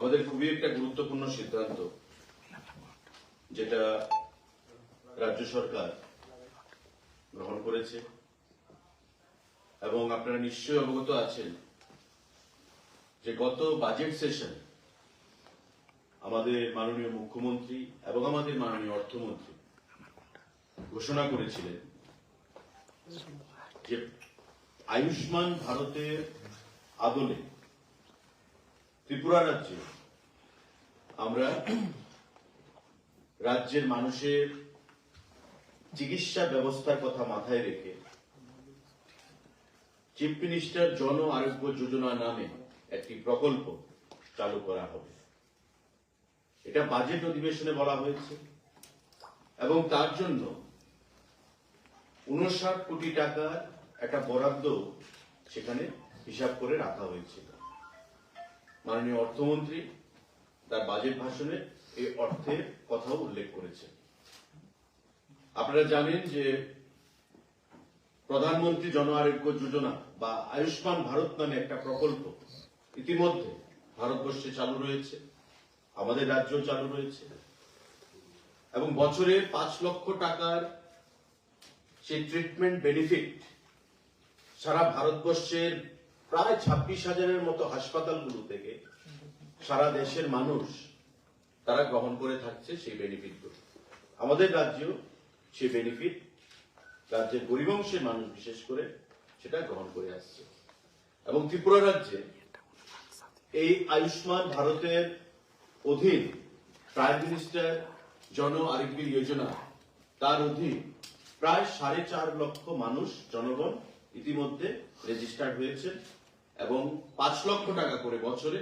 আমাদের খুবই একটা গুরুত্বপূর্ণ সিদ্ধান্ত, যেটা রাজ্য সরকার গ্রহণ করেছে। এবং আপনারা নিশ্চয়ই অবগত আছেন যে গত বাজেট সেশন আমাদের মাননীয় মুখ্যমন্ত্রী এবং আমাদের মাননীয় অর্থমন্ত্রী ঘোষণা করেছিলেন যে আয়ুষ্মান ভারতের আদলে ত্রিপুরা রাজ্যে আমরা রাজ্যের মানুষের চিকিৎসা ব্যবস্থার কথা মাথায় রেখে চিফ মিনিস্টার জন আরোগ্য যোজনা নামে একটি প্রকল্প চালু করা হবে। এটা বাজেট অধিবেশনে বলা হয়েছে এবং তার জন্য উনষাট কোটি টাকার একটা বরাদ্দ সেখানে হিসাব করে রাখা হয়েছিল। মাননীয় অর্থমন্ত্রী তার বাজেট ভাষণে এই অর্থের কথাও উল্লেখ করেছেন। আপনারা জানেন যে প্রধানমন্ত্রী জন আরোগ্য যোজনা বা আয়ুষ্মান ভারত নামে একটা প্রকল্প ইতিমধ্যে ভারতবর্ষে চালু রয়েছে, আমাদের রাজ্য চালু রয়েছে। এবং বছরে পাঁচ লক্ষ টাকার সেই ট্রিটমেন্ট বেনিফিট সারা ভারতবর্ষের প্রায় ছাব্বিশ হাজারের মতো হাসপাতালগুলো থেকে সারা দেশের মানুষ তারা গ্রহণ করে থাকছে সেই বেনিফিটগুলো আমাদের রাজ্যেও সেই বেনিফিট রাজ্যের গরিব অংশের মানুষ বিশেষ করে সেটা গ্রহণ করে আসছে। এবং ত্রিপুরা রাজ্যে এই আয়ুষ্মান ভারতের অধীন প্রাইম মিনিস্টার জন আরোগ্য যোজনা, তার অধীন প্রায় সাড়ে চার লক্ষ মানুষ জনগণ ইতিমধ্যে রেজিস্টার্ড হয়েছে এবং পাঁচ লক্ষ টাকা করে বছরে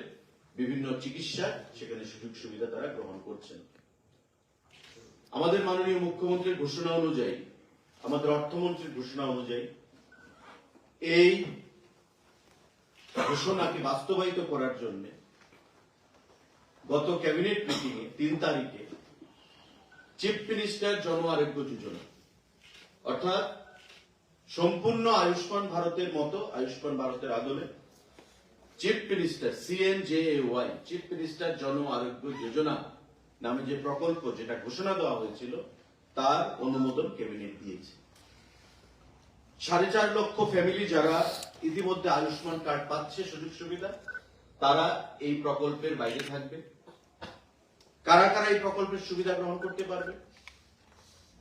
বিভিন্ন চিকিৎসা সেখানে সুযোগ সুবিধা তারা গ্রহণ করছেন। আমাদের মাননীয় মুখ্যমন্ত্রীর ঘোষণা অনুযায়ী, আমাদের অর্থমন্ত্রীর ঘোষণা অনুযায়ী, এই ঘোষণাকে বাস্তবায়িত করার জন্য গত ক্যাবিনেট মিটিং এ তিন তারিখে চিফ মিনিস্টার জন আরোগ্য যোজনা, অর্থাৎ সম্পূর্ণ আয়ুষ্মান ভারতের মতো আয়ুষ্মান ভারতের আদলে chief minister CMJAY chief minister Jan Arogya Yojana নামে যে প্রকল্প যেটা ঘোষণা দেওয়া হয়েছিল, তার অনুমোদন ক্যাবিনেট দিয়েছে। সাড়ে চার লক্ষ ফ্যামিলি যারা ইতিমধ্যে আয়ুষ্মান কার্ড পাচ্ছে, সুযোগ সুবিধা, তারা এই প্রকল্পের বাইরে থাকবে। কারা কারা এই প্রকল্পের সুবিধা গ্রহণ করতে পারবে?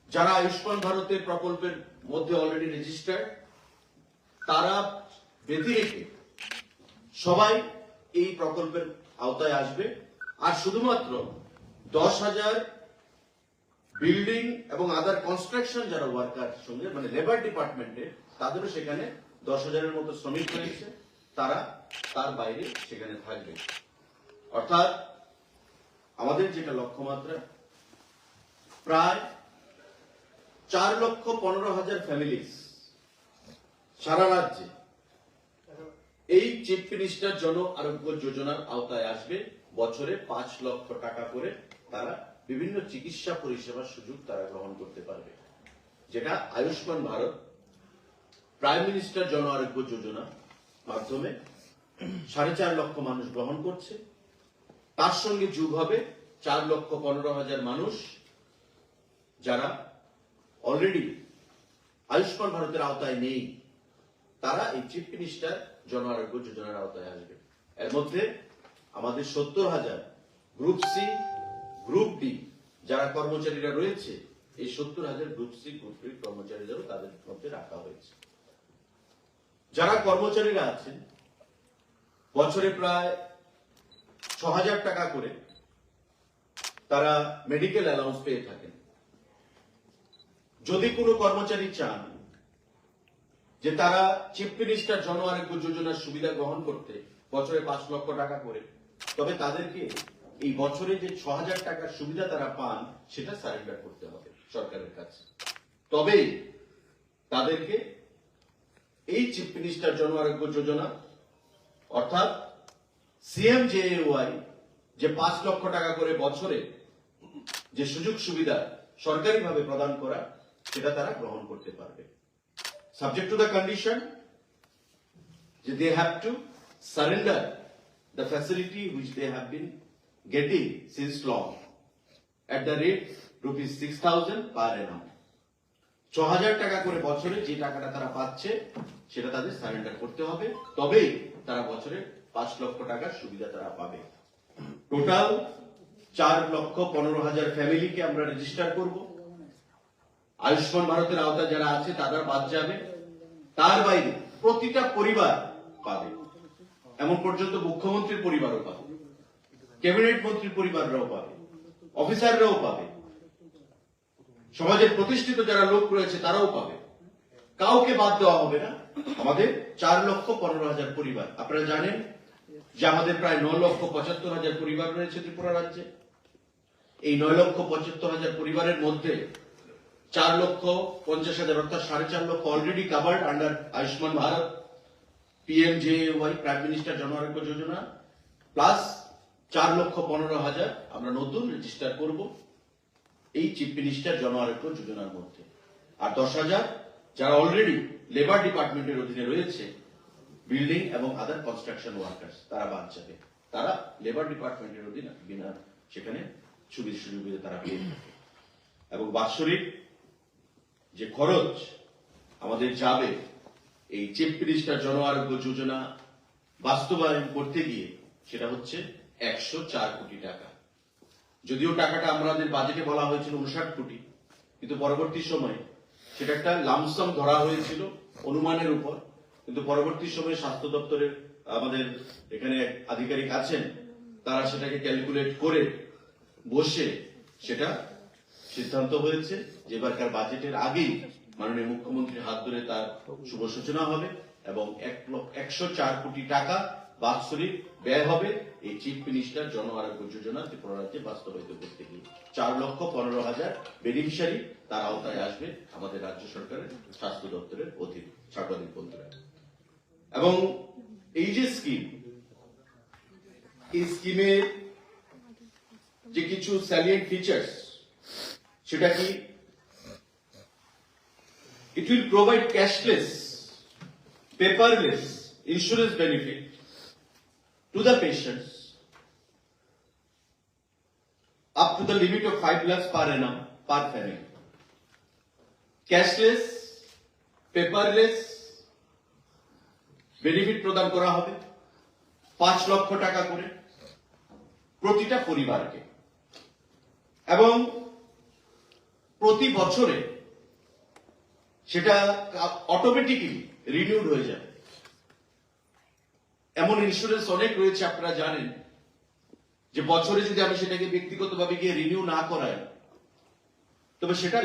যারা আয়ুষ্মান ভারতের প্রকল্পের মধ্যে অলরেডি রেজিস্টার্ড তারা রেখে সবাই এই প্রকল্পের আওতায় আসবে। আর শুধুমাত্র দশ হাজার বিল্ডিং এবং আদার কনস্ট্রাকশন যারা ওয়ার্কার সঙ্গে মানে লেবার ডিপার্টমেন্টে তাদেরও সেখানে দশ হাজারের মতো শ্রমিক রয়েছে। তারা তার বাইরে সেখানে থাকবে। অর্থাৎ আমাদের যেটা লক্ষ্যমাত্রা, প্রায় চার লক্ষ পনেরো হাজার ফ্যামিলিস সারা রাজ্যে এই চিফ মিনিস্টার জন আরোগ্য যোজনার আওতায় আসবে। বছরে পাঁচ লক্ষ টাকা করে তারা বিভিন্ন চিকিৎসা পরিষেবার সুযোগ তারা গ্রহণ করতে পারবে। যেটা আয়ুষ্মান ভারত, প্রাইম মিনিস্টার জন আরোগ্য যোজনা মাধ্যমে সাড়ে চার লক্ষ মানুষ গ্রহণ করছে। তার সঙ্গে যুগ হবে চার লক্ষ পনেরো হাজার মানুষ যারা অলরেডি আয়ুষ্মান ভারতের আওতায় নেই। তারা এই চিফ মিনিস্টার জন আরোগ্য যোজনার আওতায় আসবে। এর মধ্যে আমাদের সত্তর হাজার গ্রুপ সি গ্রুপ ডি যারা কর্মচারীরা রয়েছে, এই সত্তর হাজার গ্রুপ সি গ্রুপ ডি কর্মচারীদেরও তাদের মধ্যে রাখা হয়েছে। যারা কর্মচারীরা আছেন, বছরে প্রায় ছ হাজার টাকা করে তারা মেডিকেল অ্যালাউন্স পেয়ে থাকেন। যদি কোনো কর্মচারী চান যে তারা চিফ মিনিস্টার জন আরোগ্য যোজনার সুবিধা গ্রহণ করতে বছরে পাঁচ লক্ষ টাকা করে। তবে তাদেরকে এই বছরে যে ছ হাজার টাকার সুবিধা তারা পান, সেটা সারেন্ডার করতে হবে সরকারের কাছে। তবেই তাদেরকে এই চিফ মিনিস্টার জন আরোগ্য যোজনা, অর্থাৎ সিএমজেওয়াই যে পাঁচ লক্ষ টাকা করে বছরে যে সুযোগ সুবিধা সরকারিভাবে প্রদান করা, সেটা তারা গ্রহণ করতে পারবে। Subject to the condition they have to surrender the facility which they have been getting since long at the rate rupees 6000 per annum ছ হাজার টাকা করে বছরে যে টাকাটা তারা পাচ্ছে সেটা তাদের সারেন্ডার করতে হবে তবেই তারা বছরে পাঁচ লক্ষ টাকার সুবিধা তারা পাবে টোটাল চার লক্ষ পনেরো হাজার ফ্যামিলিকে আমরা রেজিস্টার করব আয়ুষ্মান ভারতের আওতায় যারা আছে, তারা বাদ যাবে। তার বাইরে প্রতিটা পরিবার পাবে। এমন পর্যন্ত মুখ্যমন্ত্রীর পরিবারও পাবে। ক্যাবিনেট মন্ত্রীর পরিবাররাও পাবে। অফিসাররাও পাবে। সমাজের প্রতিষ্ঠিত যারা লোক রয়েছে, তারাও পাবে। কাউকে বাদ দেওয়া হবে না। আমাদের চার লক্ষ পনেরো হাজার পরিবার। আপনারা জানেন যে আমাদের প্রায় ন লক্ষ পঁচাত্তর হাজার পরিবার রয়েছে ত্রিপুরা রাজ্যে। এই নয় লক্ষ পঁচাত্তর হাজার পরিবারের মধ্যে চার লক্ষ পঞ্চাশ হাজার, অর্থাৎ সাড়ে চার লক্ষ already covered under Ayushman Bharat PM J Y prime minister Jan Arogya Yojana plus চার লক্ষ পনেরো হাজার আমরা নতুন রেজিস্টার করব এই চিফ মিনিস্টার জন আরোগ্য যোজনার মধ্যে। আর দশ হাজার যারা অলরেডি লেবার ডিপার্টমেন্টের অধীনে রয়েছে বিল্ডিং এবং আদার কনস্ট্রাকশন ওয়ার্কার্স তারা বাদ যাবে। তারা লেবার ডিপার্টমেন্টের অধীনে, বিনা সেখানে সুবিধা সুবিধা তারা পেয়ে থাকে এবং বাৎসরিক যে খরচ আমাদের যাবে এই মিনিস্টার জন আরোগ্য যোজনা বাস্তবায়ন করতে গিয়ে সেটা হচ্ছে একশো চার কোটি টাকা। যদিও টাকাটা আমাদের বাজেটে বলা হয়েছিল উনষাট কোটি, কিন্তু পরবর্তী সময়ে সেটা একটা লামসাম ধরা হয়েছিল অনুমানের উপর। কিন্তু পরবর্তী সময়ে স্বাস্থ্য দপ্তরের আমাদের এখানে আধিকারিক আছেন, তারা সেটাকে ক্যালকুলেট করে বসে সেটা সিদ্ধান্ত হয়েছে যে এবারকার বাজেটের আগেই মাননীয় মুখ্যমন্ত্রীর হাত ধরে তার শুভ সূচনা হবে এবং একশো চার কোটি টাকা বাৎসরিক ব্যয় হবে। এই চিফ মিনিস্টার জন আরোগ্য যোজনা ত্রিপুরা রাজ্যে বাস্তবায়িত করতে গিয়ে চার লক্ষ পনেরো হাজার বেনিফিশিয়ারি তার আওতায় আসবে আমাদের রাজ্য সরকারের স্বাস্থ্য দপ্তরের অধীন সাংবাদিক বন্ধুরা। এবং এই যে স্কিম, এই স্কিমের যে কিছু স্যালিয়েন্ট ফিচার্স সেটা কি? It will provide cashless paperless insurance benefit to the patients up to the limit of five lakh per N per family cashless paperless benefit প্রদান করা হবে পাঁচ লক্ষ টাকা করে প্রতিটা পরিবারকে। এবং প্রতি বছরে সেটা অটোমেটিক্যালি রিনিউড হয়ে যায়। এমন ইন্স্যুরেন্স অনেক রয়েছে, আপনারা জানেন, যে বছরে যদি আমি সেটাকে ব্যক্তিগতভাবে গিয়ে রিনিউ না করাই, তবে সেটা